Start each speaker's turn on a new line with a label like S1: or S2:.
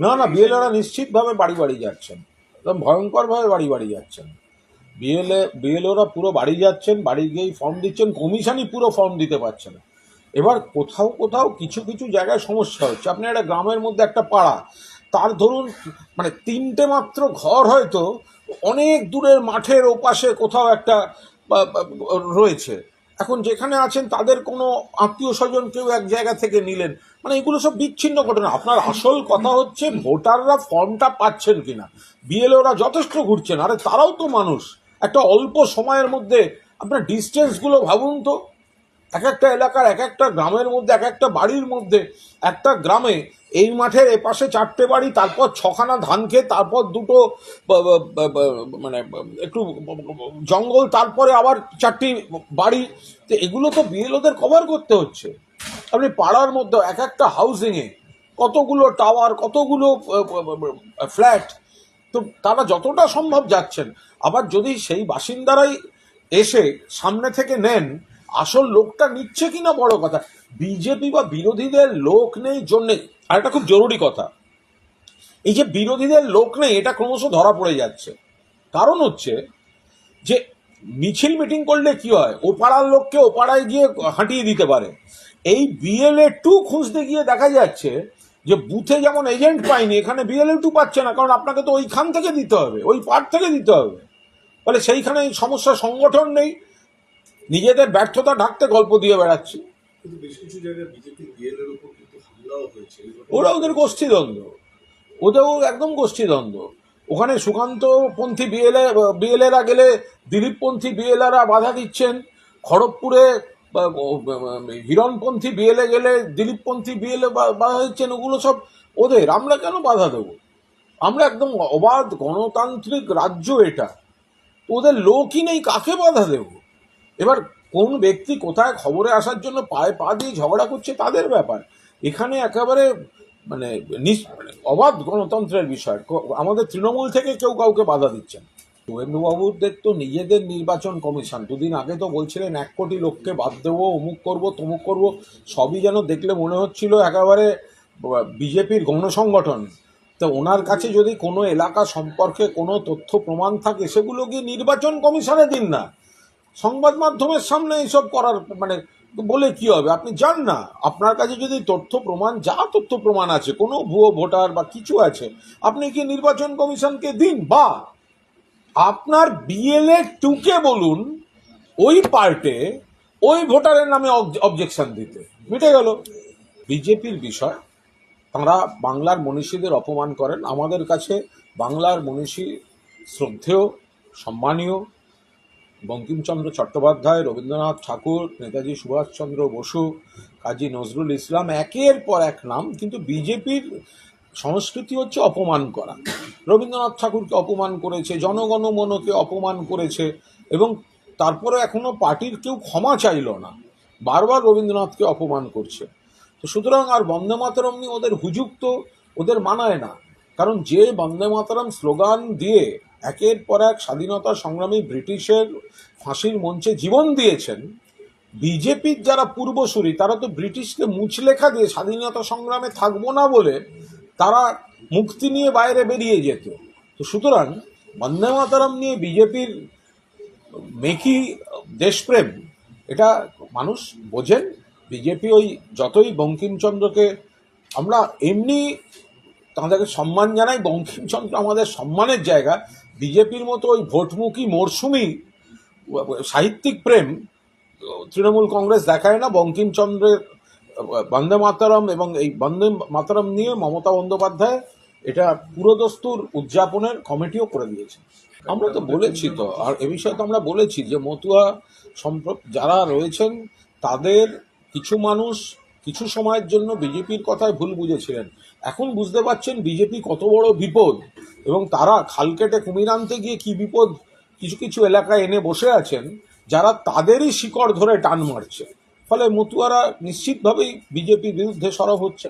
S1: না না বিএলওরা নিশ্চিতভাবে বাড়ি বাড়ি যাচ্ছেন। একদম ভয়ঙ্করভাবে বাড়ি বাড়ি যাচ্ছেন। বিএলএ বিএলওরা পুরো বাড়ি যাচ্ছেন, বাড়ি গিয়েই ফর্ম দিচ্ছেন কমিশনই পুরো ফর্ম দিতে পারছে না। এবার কোথাও কোথাও কিছু কিছু জায়গায় সমস্যা হচ্ছে। আপনি একটা গ্রামের মধ্যে একটা পাড়া, তার ধরুন মানে তিনটে মাত্র ঘর হয়তো অনেক দূরের মাঠের ওপাশে কোথাও একটা রয়েছে। এখন যেখানে আছেন, তাদের কোনো আত্মীয় স্বজন কেউ এক জায়গা থেকে নিলেন। মানে এগুলো সব বিচ্ছিন্ন ঘটনা। আপনার আসল কথা হচ্ছে, ভোটাররা ফর্মটা পাচ্ছেন কিনা। বিএলওরা যথেষ্ট ঘুরছেন। আরে তারাও তো মানুষ। একটা অল্প সময়ের মধ্যে আপনার ডিস্টেন্সগুলো ভাবুন তো। এক একটা এলাকার এক একটা গ্রামের মধ্যে, এক একটা বাড়ির মধ্যে, একটা গ্রামে এই মাঠের এপাশে চারটে বাড়ি, তারপর ছখানা ধান খেত তারপর দুটো মানে একটু জঙ্গল, তারপরে আবার চারটি বাড়ি। তো এগুলো তো বিএলওদের কভার করতে হচ্ছে। আপনি পাড়ার মধ্যে এক একটা হাউজিংয়ে কতগুলো টাওয়ার কতগুলো ফ্ল্যাট তো তারা যতটা সম্ভব যাচ্ছেন। আবার যদি সেই বাসিন্দারাই এসে সামনে থেকে নেন আসল লোকটা নিচ্ছে কিনা বড় কথা। বিজেপি বা বিরোধীদের লোক নেই জন্যে আর একটা খুব জরুরি কথা। এই যে বিরোধীদের লোক নেই, এটা ক্রমশ ধরা পড়ে যাচ্ছে। কারণ হচ্ছে যে মিছিল মিটিং করলে কি হয়? ও পাড়ার লোককে ও পাড়ায় গিয়ে হাঁটিয়ে দিতে পারে। এই বিএলএ টু খুঁজতে গিয়ে দেখা যাচ্ছে যে বুথে যেমন এজেন্ট পাইনি এখানে বিএলএ টু পাচ্ছে না, কারণ আপনাকে তো ওইখান থেকে দিতে হবে, ওই পার্ট থেকে দিতে হবে। ফলে সেইখানে সমস্যা সংগঠন নেই নিজেদের ব্যর্থতা ঢাকতে গল্প দিয়ে বেড়াচ্ছি। ওরা ওদের গোষ্ঠীদ্বন্দ্ব। ওদেরও একদম গোষ্ঠীদ্বন্দ্ব। ওখানে সুকান্ত পন্থী বিএলএ বিএলএরা গেলে দিলীপপন্থী বিএলএরা বাধা দিচ্ছেন। খড়গপুরে হিরণপন্থী বিএলএ গেলে দিলীপপন্থী বিএলএ বাধা দিচ্ছেন। ওগুলো সব ওদের। আমরা কেন বাধা দেবো? আমরা একদম অবাধ গণতান্ত্রিক রাজ্য এটা। ওদের লোকই নেই কাকে বাধা দেব? এবার কোন ব্যক্তি কোথায় খবরে আসার জন্য পায়ে পা দিয়ে ঝগড়া করছে তাদের ব্যাপার। এখানে একেবারে মানে মানে অবাধ গণতন্ত্রের বিষয়। আমাদের তৃণমূল থেকে কেউ কাউকে বাধা দিচ্ছেন শুভেন্দুবাবুদের তো নিজেদের নির্বাচন কমিশন, দুদিন আগে তো বলছিলেন এক কোটি লোককে বাদ দেবো, অমুক করব, তমুক করব, সবই যেন দেখলে মনে হচ্ছিল একেবারে বিজেপির গণসংগঠন তো ওনার কাছে যদি কোনো এলাকা সম্পর্কে কোনো তথ্য প্রমাণ থাকে, সেগুলো কি নির্বাচন কমিশনে দিন না? সংবাদ মাধ্যমের সামনে এইসব করার মানে বলে কি হবে? আপনি যান না। আপনার কাছে যদি তথ্য প্রমাণ, যা তথ্য প্রমাণ আছে, কোনো ভুয়ো ভোটার বা কিছু আছে, আপনি কি নির্বাচন কমিশনকে দিন? বা আপনার বিএলএ টুকে বলুন, ওই পার্টে ওই ভোটারের নামে অবজেকশন দিতে। মিটে গেল। বিজেপির বিষয়, তাঁরা বাংলার মনীষীদের অপমান করেন। আমাদের কাছে বাংলার মনীষী শ্রদ্ধেয়, সম্মানীয় বঙ্কিমচন্দ্র চট্টোপাধ্যায়, রবীন্দ্রনাথ ঠাকুর, নেতাজি সুভাষচন্দ্র বসু, কাজী নজরুল ইসলাম, একের পর এক নাম, কিন্তু বিজেপির সংস্কৃতি হচ্ছে অপমান করা। রবীন্দ্রনাথ ঠাকুরকে অপমান করেছে জনগণমনকে অপমান করেছে, এবং তারপরে এখনও পার্টির কেউ ক্ষমা চাইল না। বারবার রবীন্দ্রনাথকে অপমান করছে। তো সুতরাং আর বন্দে মাতরম নিয়ে ওদের হুজুক তো ওদের মানায় না। কারণ যে বন্দে মাতরম স্লোগান দিয়ে একের পর এক স্বাধীনতা সংগ্রামী ব্রিটিশের ফাঁসির মঞ্চে জীবন দিয়েছেন। বিজেপির যারা পূর্বসূরি, তারা তো ব্রিটিশকে মুচলেখা দিয়ে স্বাধীনতা সংগ্রামে থাকব না বলে তারা মুক্তি নিয়ে বাইরে বেরিয়ে যেত। তো সুতরাং বন্দে মাতরম নিয়ে বিজেপির মেকি দেশপ্রেম, এটা মানুষ বোঝেন। বিজেপি ওই যতই বঙ্কিমচন্দ্রকে, আমরা এমনি তাদেরকে সম্মান জানাই, বঙ্কিমচন্দ্র আমাদের সম্মানের জায়গা। বিজেপির মতো ওই ভোটমুখী মরশুমি সাহিত্যিক প্রেম তৃণমূল কংগ্রেস দেখায় না। বঙ্কিমচন্দ্রের, বন্দে মাতারম এবং এই বন্দে মাতারম নিয়ে মমতা বন্দ্যোপাধ্যায় এটা পুরোদস্তুর উদযাপনের কমিটিও করে দিয়েছে। আমরা তো বলেছি তো, আর এ বিষয়ে তো আমরা বলেছি যে মতুয়া সম্প্র, যারা রয়েছেন তাদের কিছু মানুষ কিছু সময়ের জন্য বিজেপির কথায় ভুল বুঝেছিলেন। এখন বুঝতে পারছেন বিজেপি কত বড় বিপদ এবং তারা খালকেটে কুমির আনতে গিয়ে কি বিপদ? কিছু কিছু এলাকায় এনে বসে আছেন, যারা তাদেরই শিকড় ধরে টান মারছে। ফলে মতুয়ারা নিশ্চিতভাবেই বিজেপির বিরুদ্ধে সরব হচ্ছে